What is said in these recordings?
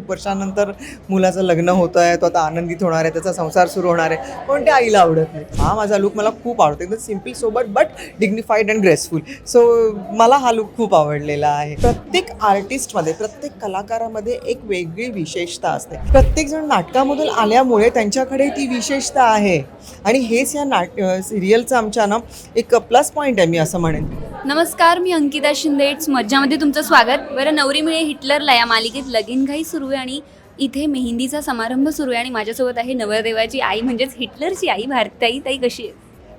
खूप वर्षानंतर मुलाचं लग्न होतं आहे तो आता आनंदित होणार आहे त्याचा संसार सुरू होणार आहे. पण ते आईला आवडत नाही? हा माझा लुक मला खूप आवडतो. एकदम सिंपल सोबत but dignified and graceful so मला हा लुक खूप आवडलेला आहे. प्रत्येक आर्टिस्टमध्ये प्रत्येक कलाकारामध्ये एक वेगळी विशेषता असते. प्रत्येकजण नाटकामधून आल्यामुळे त्यांच्याकडे ती विशेषता आहे. आणि हेच या नाट सिरियलचं आमच्या ना एक प्लस पॉईंट आहे मी असं म्हणेन. नमस्कार मी अंकिता शिंदे. इट्स मज्जामध्ये तुमचं स्वागत. बरं नवरी मिळे हिटलरला या मालिकेत लगीनघाई सुरू आहे आणि इथे मेहंदीचा समारंभ सुरू आहे आणि माझ्यासोबत आहे नवरदेवाची आई म्हणजेच हिटलरची आई भारताई ताई कशी आहे?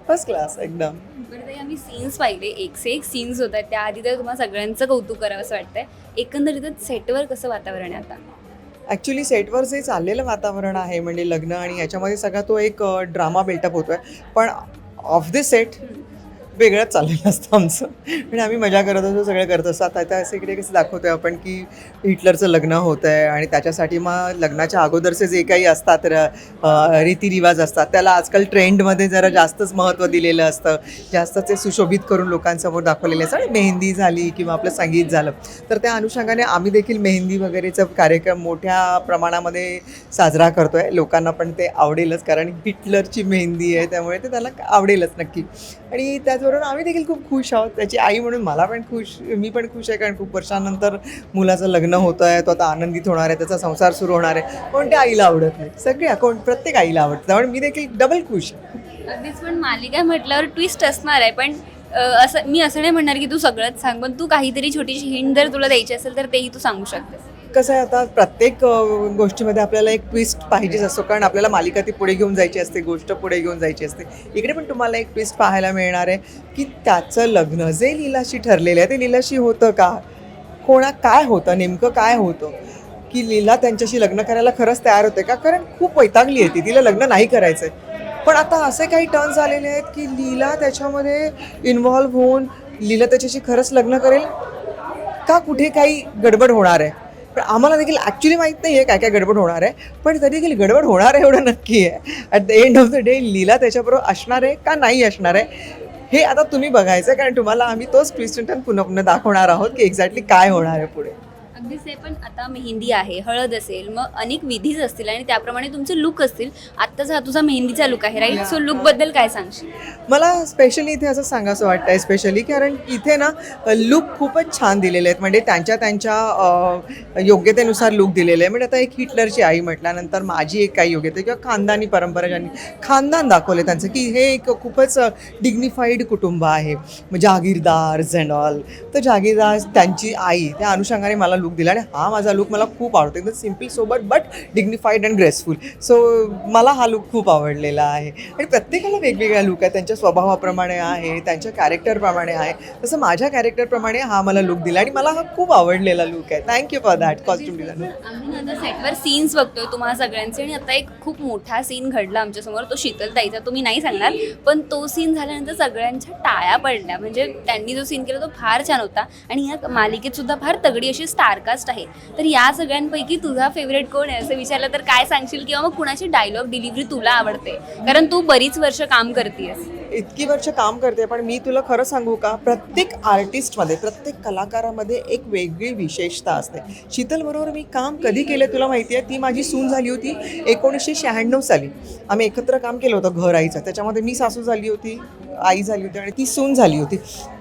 फर्स्ट क्लास एकदम. बरं ताई आम्ही सीन्स पाहिले. एक से एक सीन्स होत आहेत. त्याआधी तर तुम्हाला सगळ्यांचं कौतुक करावं असं वाटतंय. एकंदरीतच सेटवर कसं वातावरण आहे आता? ॲक्च्युली सेटवर जे चाललेलं वातावरण आहे म्हणजे लग्न आणि याच्यामध्ये सगळा तो एक ड्रामा बिल्टअप होतोय. पण ऑफ द सेट वेगळंच चाललेलं असतं आमचं. म्हणजे आम्ही मजा करत असतो सगळं करत असतो आता आता असं इकडे कसं दाखवतो आहे आपण की हिटलरचं लग्न होतं आहे आणि त्याच्यासाठी मग लग्नाच्या अगोदरचे जे काही असतात र- रीतिरिवाज असतात त्याला आजकाल ट्रेंडमध्ये जरा जास्तच महत्त्व दिलेलं असतं. जास्त ते सुशोभित करून लोकांसमोर दाखवलेले असतं आणि मेहंदी झाली किंवा आपलं संगीत झालं तर त्या अनुषंगाने आम्ही देखील मेहंदी वगैरेचा कार्यक्रम मोठ्या प्रमाणामध्ये साजरा करतो आहे लोकांना पण ते आवडेलच कारण हिटलरची मेहंदी आहे त्यामुळे ते त्याला आवडेलच नक्की. आणि त्याचबरोबर आम्ही देखील खूप खुश आहोत. त्याची आई म्हणून मला पण खुश मी पण खुश आहे कारण खूप वर्षानंतर मुलाचं लग्न होतं आहे तो आता आनंदित होणार आहे त्याचा संसार सुरू होणार आहे. कोणत्या आईला आवडत नाही? सगळ्या कोण प्रत्येक आईला आवडतं. त्यामुळे मी देखील डबल खुश आहे. अगदीच पण मालिका म्हटल्यावर ट्विस्ट असणार आहे. पण असं मी असं नाही म्हणणार की तू सगळंच सांग पण तू काहीतरी छोटीशी हिंट जर तुला द्यायची असेल तर तेही तू सांगू शकतेस. कसं आहे आता प्रत्येक गोष्टीमध्ये आपल्याला एक ट्विस्ट पाहिजेच असतो. कारण आपल्याला मालिका ती पुढे घेऊन जायची असते गोष्ट पुढे घेऊन जायची असते. इकडे पण तुम्हाला एक ट्विस्ट पाहायला मिळणार आहे की त्याचं लग्न जे लीलाशी ठरलेलं आहे ते लीलाशी होतं का? कोणा काय होतं? नेमकं काय होतं? की लीला त्यांच्याशी लग्न करायला खरंच तयार होते का? कारण खूप वैतागली आहे ती. तिला लग्न नाही करायचं आहे पण आता असे काही टर्न्स आलेले आहेत की लीला त्याच्यामध्ये इन्व्हॉल्व्ह होऊन लीला त्याच्याशी खरंच लग्न करेल? का कुठे काही गडबड होणार आहे? पण आम्हाला देखील ॲक्च्युली माहीत नाही आहे काय काय गडबड होणार आहे पण तरी देखील गडबड होणार आहे एवढं नक्की आहे. At the end of the day Leela त्याच्याबरोबर असणार आहे का नाही असणार आहे हे आता तुम्ही बघायचं कारण तुम्हाला आम्ही तोच ट्विस्ट पुन्हा पुन्हा दाखवणार आहोत की एक्झॅक्टली काय होणार आहे पुढे. अगदीच आहे पण आता मेहंदी आहे हळद असेल मग अनेक विधीज असतील आणि त्याप्रमाणे तुमचे लुक असतील. आत्ताचा हा तुझा मेहंदीचा लुक आहे राईट सो लुकबद्दल काय सांगशील? मला स्पेशली इथे असं सांगावं वाटतं आहे स्पेशली कारण इथे ना लुक खूपच छान दिलेले आहेत. म्हणजे त्यांच्या त्यांच्या योग्यतेनुसार लुक दिलेले आहे म्हणजे आता एक हिटलरची आई म्हटल्यानंतर माझी एक काही योग्यता किंवा खानदानी परंपरा ज्यांनी खानदान दाखवले त्यांचं की हे एक खूपच डिग्निफाईड कुटुंब आहे. मग जहागीरदार तर जहागीरदार त्यांची आई त्या अनुषंगाने मला लुक दिला आणि हा माझा लुक मला खूप आवडतो. एकदम सिंपल सोबत but dignified and graceful so मला हा लुक खूप आवडलेला आहे. आणि प्रत्येकाला वेगवेगळा लुक आहे त्यांच्या स्वभावाप्रमाणे आहे त्यांच्या कॅरेक्टरप्रमाणे आहे. तसं माझ्या कॅरेक्टरप्रमाणे हा मला लुक दिला आणि मला हा खूप आवडलेला लुक आहे. Thank you for that costume designer आम्ही आता सेटवर सीन्स बघतोय तुम्हाला सगळ्यांचे आणि आता एक खूप मोठा सीन घडला आमच्यासमोर. तो शीतलताईचा तुम्ही नाही सांगणार. पण तो सीन झाल्यानंतर सगळ्यांच्या टाळ्या पडल्या. म्हणजे त्यांनी जो सीन केला तो फार छान होता. आणि या मालिकेत सुद्धा फार तगडी अशी स्टार पॉडकास्ट आहे. तर या सगळ्यांपैकी तुझा फेवरेट कोण आहे? असं विचारलं तर काय सांगशील किंवा मग कुणाची डायलॉग डिलिव्हरी तुला आवडते? कारण तू बरीच वर्ष काम करतेस इतकी वर्ष काम करते पण मी तुला खरं सांगू का? प्रत्येक आर्टिस्टमध्ये प्रत्येक कलाकारामध्ये एक वेगळी विशेषता असते. शीतलबरोबर मी काम कधी केलं तुला माहिती आहे? ती माझी सून झाली होती एकोणीसशे शहाण्णव साली. आम्ही एकत्र काम केलं होतं घर आईचं. त्याच्यामध्ये मी सासू झाली होती. आई झाली होती आणि ती सून झाली होती.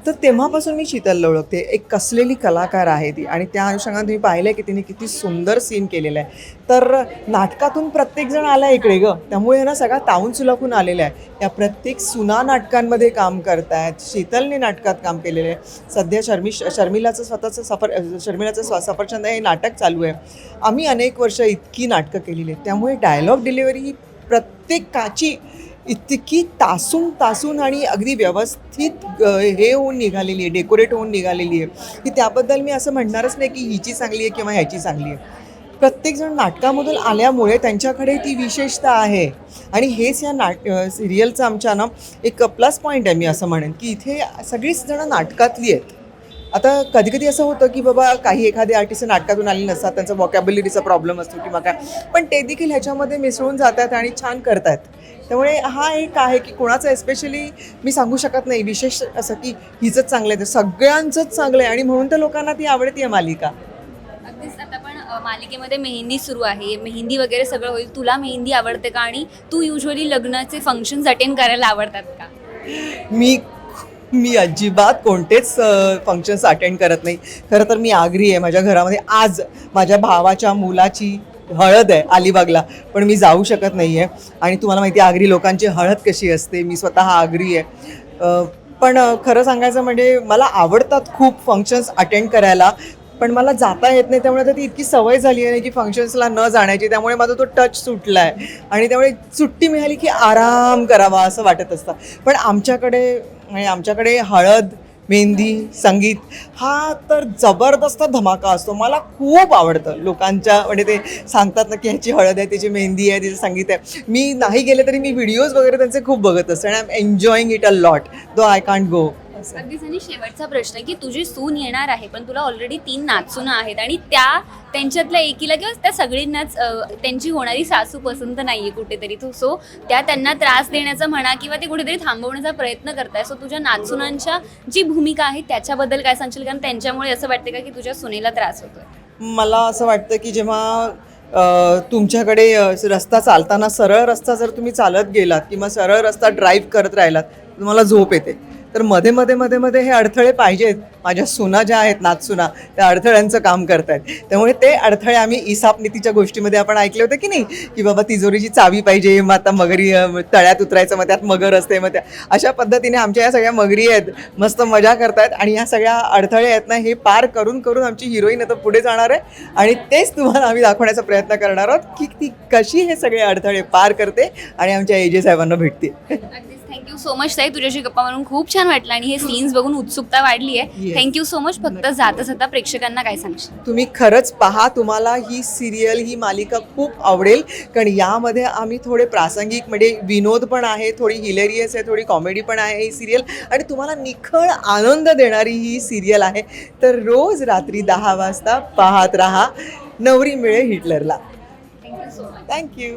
तर तेव्हापासून मी शीतलला ओळखते एक कसलेली कलाकार आहे ती आणि त्या अनुषंगाने तुम्ही पाहिलं आहे की तिने किती सुंदर सीन केलेलं आहे. तर नाटकातून प्रत्येकजण आला इकडे गं. त्यामुळे ना सगळा ताऊन सुलाखून आलेला आहे. या प्रत्येक सुना नाटकांमध्ये काम करतायत. शीतलने नाटकात काम केलेलं आहे. सध्या शर्मी शर्मिलाचं स्वतःचं सफर शर्मिलाचं स्व सफरचंद हे नाटक चालू आहे. आम्ही अनेक वर्ष इतकी नाटकं केलेली आहेत. त्यामुळे डायलॉग डिलिव्हरी ही प्रत्येकाची इतकी तासून तासून आणि अगदी व्यवस्थित हे होऊन निघालेली आहे डेकोरेट होऊन निघालेली आहे की त्याबद्दल मी असं म्हणणारच नाही की हिची चांगली आहे किंवा ह्याची चांगली आहे. प्रत्येकजण नाटकामधून आल्यामुळे त्यांच्याकडे ती विशेषता आहे. आणि हेच या नाट सिरियलचं आमच्या ना एक प्लस पॉईंट आहे मी असं म्हणेन की इथे सगळीच जणं नाटकातली आहेत. आता कधी कधी असं होतं की बाबा काही एखादे आर्टिस्ट नाटकातून आले नसतात त्यांचा वॉकॅबिलिटीचा प्रॉब्लेम असतो किंवा काय. पण ते देखील ह्याच्यामध्ये मिसळून जातात आणि छान करतात. त्यामुळे हा एक आहे की कोणाचं एस्पेशली मी सांगू शकत नाही विशेष असं की हिचंच चांगलं आहे तर सगळ्यांचंच चांगलं आहे आणि म्हणून तर लोकांना ती आवडती आहे मालिका. अगदीच. आता पण मालिकेमध्ये मेहंदी सुरू आहे. मेहंदी वगैरे सगळं होईल. तुला मेहंदी आवडते का? आणि तू युजली लग्नाचे फंक्शन्स अटेंड करायला आवडतात का? मी मी अजिबात कोणतेच फंक्शन्स अटेंड करत नाही. खरं तर मी आग्री आहे माझ्या घरामध्ये आज माझ्या भावाच्या मुलाची हळद आहे अलिबागला पण मी जाऊ शकत नाही आहे आणि तुम्हाला माहिती आहे आगरी लोकांची हळद कशी असते मी स्वतः आगरी आहे. पण खरं सांगायचं म्हणजे मला आवडतात खूप फंक्शन्स अटेंड करायला पण मला जाता येत नाही. त्यामुळे आता ती इतकी सवय झाली आहे की फंक्शन्सला न जाण्याची त्यामुळे माझा तो टच सुटला आहे आणि त्यामुळे सुट्टी मिळाली की आराम करावा असं वाटत असतं. पण आमच्याकडे म्हणजे आमच्याकडे हळद मेहंदी संगीत हा तर जबरदस्त धमाका असतो. मला खूप आवडतं. लोकांच्या म्हणजे ते सांगतात ना की ह्याची हळद आहे त्याची मेहंदी आहे तिचं संगीत आहे. मी नाही गेले तरी मी व्हिडिओज वगैरे त्यांचे खूप बघत असते. आणि I am enjoying it a lot though I can't go अगदीच आणि शेवटचा प्रश्न की तुझी सून येणार आहे पण तुला ऑलरेडी तीन नाचुना आहेत आणि त्या त्यांच्यातल्या एकीला किंवा त्या सगळींनाच अ, त्यांची होणारी सासू पसंत नाहीये कुठेतरी तू. सो त्या त्यांना त्रास देण्याचा म्हणा किंवा ते कुठेतरी थांबवण्याचा प्रयत्न करताय. सो तुझ्या नाचुनांच्या जी भूमिका आहे त्याच्याबद्दल काय सांगशील? कारण त्यांच्यामुळे असं वाटतं का की तुझ्या सुनेला त्रास होतोय? मला असं वाटतं की जेव्हा अ, तुमच्याकडे अ, रस्ता चालताना सरळ रस्ता जर तुम्ही चालत गेलात किंवा सरळ रस्ता ड्राईव्ह करत राहिलात तुम्हाला झोप येते. तर मध्ये मध्ये मध्ये मध्ये हे अडथळे पाहिजेत. माझ्या सुना ज्या आहेत नाचसुना त्या अडथळ्यांचं काम करतायत. त्यामुळे ते अडथळे आम्ही इसाप नीतीच्या गोष्टीमध्ये आपण ऐकले होते की नाही? की बाबा तिजोरीची चावी पाहिजे मग आता मगरी तळ्यात उतरायचं मग त्यात मगर असते मग त्या अशा पद्धतीने आमच्या या सगळ्या मगरी आहेत मस्त मजा करतायत आणि ह्या सगळ्या अडथळे आहेत ना हे पार करून करून आमची हिरोईन आता पुढे जाणार आहे. आणि तेच तुम्हाला आम्ही दाखवण्याचा प्रयत्न करणार आहोत की ती कशी हे सगळे अडथळे पार करते आणि आमच्या एजे साहेबांना भेटते सो मच ताई तुझ्याशी गप्पा मारून खूप छान वाटलं आणि हे सीन्स बघून उत्सुकता वाढली आहे. Yes. थँक्यू सो मच फक्त जाता जाता प्रेक्षकांना काय सांगशील? तुम्ही खरंच पहा तुम्हाला ही सिरियल ही मालिका खूप आवडेल. कारण यामध्ये आम्ही थोडे प्रासंगिक म्हणजे विनोद पण आहे थोडी हिलेरियस आहे थोडी कॉमेडी पण आहे ही सिरियल आणि तुम्हाला निखळ आनंद देणारी ही सिरियल आहे. तर रोज रात्री दहा वाजता पाहत राहा. Navri Mile Hitlerla. Thank you so much thank you